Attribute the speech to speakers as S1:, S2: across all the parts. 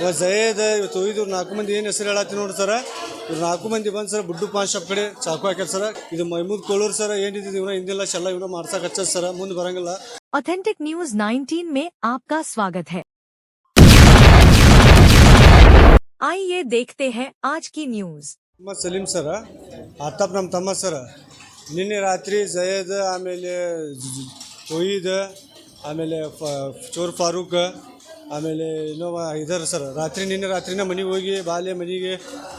S1: ಇವಾಗ ಜಯದ ಇವತ್ತು ಇದು ನಾಲ್ಕು ಮಂದಿ ಏನು ಹೆಸರು ಹೇಳತ್ತಿ ನೋಡಿ ಸರ ಇವ್ರು ನಾಲ್ಕು ಮಂದಿ ಬಂದು ಸರ್ ಬುಡ್ಡು ಪಾನ್ ಶಾಪ್ ಕಡೆ ಚಾಕು ಹಾಕ್ಯಾರ ಸರ ಇದು ಮೈಮೂದ್ ಕೋಳೂರು ಸರ ಏನಿದೆ ಇವನ ಹಿಂದಿಲ್ಲ ಶೆಲ್ಲ ಇವನ ಮಾಡ್ಸಕ್ ಹಚ್ಚದ ಸರ ಮುಂದೆ ಬರಂಗಿಲ್ಲ
S2: ऑथेंटिक न्यूज 19 में आपका स्वागत है आइए देखते हैं आज की न्यूज
S1: ಮೊಹಮ್ಮದ್ ಸಲೀಂ ಸರ ಆತಾಪ್ ನಮ್ಮ ತಮ್ಮ ಸರ ನಿನ್ನೆ ರಾತ್ರಿ ಜಯದ್ ಆಮೇಲೆ ತೊಯ್ದ್ ಆಮೇಲೆ ಫ ಚೋರ್ ಫಾರೂಕ್ ಆಮೇಲೆ ಇನ್ನೊಬ್ಬ ಇದಾರೆ ಸರ್. ರಾತ್ರಿ ನಿನ್ನೆ ರಾತ್ರಿನ ಮನೆಗೆ ಹೋಗಿ, ಬಾಲ್ಯ ಮನೆಗೆ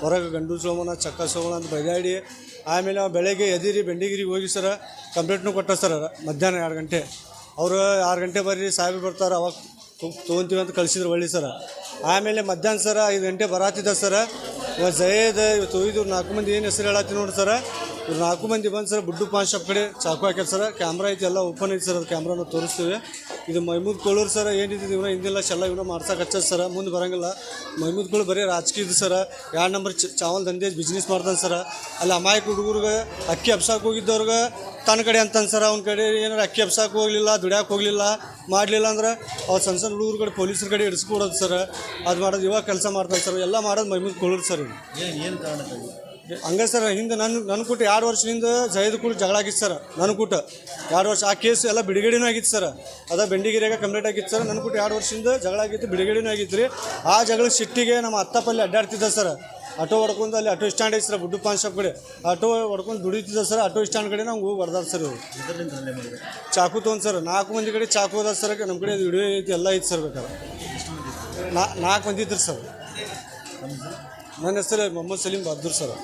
S1: ಹೊರಗೆ ಗಂಡು ಸೋಮನ ಚಕ್ಕ ಸೋಮನ ಅಂತ ಬೈದಾಡಿ, ಆಮೇಲೆ ಅವ ಬೆಳಗ್ಗೆ ಎದಿರಿ ಬೆಂಡಿಗಿರಿಗೆ ಹೋಗಿ ಸರ, ಕಂಪ್ಲೇಂಟ್ನು ಕೊಟ್ಟ ಸರ್, ಮಧ್ಯಾಹ್ನ ಎರಡು ಗಂಟೆ. ಅವರು ಆರು ಗಂಟೆ ಬರ್ರಿ, ಸಾಹೇಬ್ರು ಬರ್ತಾರೆ, ಅವಾಗ ತೊಗೊಂತೀವಿ ಅಂತ ಕಳಿಸಿದ್ರು ಒಳ್ಳೆ ಸರ. ಆಮೇಲೆ ಮಧ್ಯಾಹ್ನ ಸರ, ಐದು ಗಂಟೆ ಬರಾತಿದ್ದ ಸರ ಇವಾಗ ಜಯದ ಇವತ್ತು ಇದು ನಾಲ್ಕು ಮಂದಿ ಏನು ಹೆಸರು ಹೇಳತ್ತಿ ನೋಡಿ ಸರ? ಇವ್ರು ನಾಲ್ಕು ಮಂದಿ ಬಂದು ಸರ್ ಬುಡ್ಡು ಪಾನ್ ಶಾಪ್ ಕಡೆ ಚಾಕು ಹಾಕ್ಯಾರ ಸರ. ಕ್ಯಾಮ್ರಾ ಐತೆ, ಎಲ್ಲ ಓಪನ್ ಐತಿ ಸರ್, ಅದು ಕ್ಯಾಮ್ರಾನ ತೋರಿಸ್ತೀವಿ. ಇದು ಮೈಮೂದ್ ಕೋಳೂರು ಸರ, ಏನಿದೆ ಇವನ ಹಿಂದಿಲ್ಲ ಶೆಲ್ಲ ಇವನ ಮಾಡ್ಸಕ್ಕೆ ಹಚ್ಚದ ಸರ, ಮುಂದೆ ಬರಂಗಿಲ್ಲ. ಮೈಮೂದ್ ಕೋಳು ಬರೀ ರಾಜಕೀಯದ ಸರ. ಎರಡು ನಂಬರ್ ಚಾವಲ್ ದಂಧೆ ಬಿಸ್ನೆಸ್ ಮಾಡ್ತಾನೆ ಸರ. ಅಲ್ಲಿ ಅಮಾಯಕ ಹುಡುಗರ್ಗೆ ಅಕ್ಕಿ ಹಬ್ಸಕ್ಕೆ ಹೋಗಿದ್ದವ್ರಿಗೆ ತನ್ನ ಕಡೆ ಅಂತಾನೆ ಸರ್, ಅವ್ನ ಕಡೆ ಏನಾರು ಅಕ್ಕಿ ಹಬ್ಸಕ್ಕೆ ಹೋಗಲಿಲ್ಲ, ದುಡ್ಯಾಕೆ ಹೋಗಲಿಲ್ಲ, ಮಾಡಲಿಲ್ಲ ಅಂದ್ರೆ ಅವ್ರು ಸಣ್ಣ ಸಣ್ಣ ಹುಡುಗರು ಕಡೆ ಪೊಲೀಸರ ಕಡೆ ಇಡಿಸ್ಕೊಡೋದು ಸರ್. ಅದು ಮಾಡೋದು ಇವಾಗ ಕೆಲಸ ಮಾಡ್ತಾನೆ ಸರ್. ಎಲ್ಲ ಮಾಡೋದು ಮೈಮೂದ್ ಕೋಳೂರು ಸರ್. ಇದು
S3: ಏನು ಏನು ಕಾರಣಕ್ಕಾಗಿ
S1: ಹಂಗೆ ಸರ್ ಹಿಂದೆ ನನ್ನ ನನ್ನ ಕೂಟ ಎರಡು ವರ್ಷದಿಂದ ಜಯದ ಕೂಡ ಜಗಳ ಆಗಿತ್ತು ಸರ್ ನನ್ನ ಕೂಟ. ಎರಡು ವರ್ಷ ಆ ಕೇಸ್ ಎಲ್ಲ ಬಿಡುಗಡೆನೂ ಆಗಿತ್ತು ಸರ್. ಅದ ಬೆಂಡಿಗಿರಿಯಾಗ ಕಂಪ್ಲೀಟ್ ಆಗಿತ್ತು ಸರ್ ನನ್ನ ಕೂಟ ಎರಡು ವರ್ಷದಿಂದ ಜಗಳ ಆಗಿತ್ತು ಬಿಡುಗಡೆನೂ ಆಗಿತ್ತು ರೀ. ಆ ಜಗಳ ಸಿಟ್ಟಿಗೆ ನಮ್ಮ ಅತ್ತಪಲ್ಲಿ ಅಡ್ಡಾಡ್ತಿದ್ದ ಸರ್. ಆಟೋ ಹೊಡ್ಕೊಂಡು ಅಲ್ಲಿ ಆಟೋ ಸ್ಟ್ಯಾಂಡ್ ಐತೆ ಸರ್ ಬುಡ್ಡು ಪಾನ್ ಶಾಪ್ ಕಡೆ. ಆಟೋ ಹೊಡ್ಕೊಂಡು ದುಡಿತಿದ್ದ ಸರ್ ಆಟೋ ಸ್ಟ್ಯಾಂಡ್ ಕಡೆ ನಾವು ಹೋಗಿ ಹೊಡೆದಾರ ಸರ್ ಇವರು. ಚಾಕು ತೊಗೊಂಡು ಸರ್ ನಾಲ್ಕು ಮಂದಿ ಕಡೆ ಚಾಕು ಹೋದ ಸರ್ ನಮ್ಮ ಕಡೆ ವಿಡಿಯೋ ಐತಿ ಎಲ್ಲ ಐತಿ ಸರ್ ಬೇಕಾದ್ರೆ. ನಾ ನಾಲ್ಕು ಮಂದಿ ಇದ್ರಿ ಸರ್. ನನ್ನ ಹೆಸರು ಮೊಹಮ್ಮದ್ ಸಲೀಂ ಬಹದ್ದೂರ್ ಸರ್.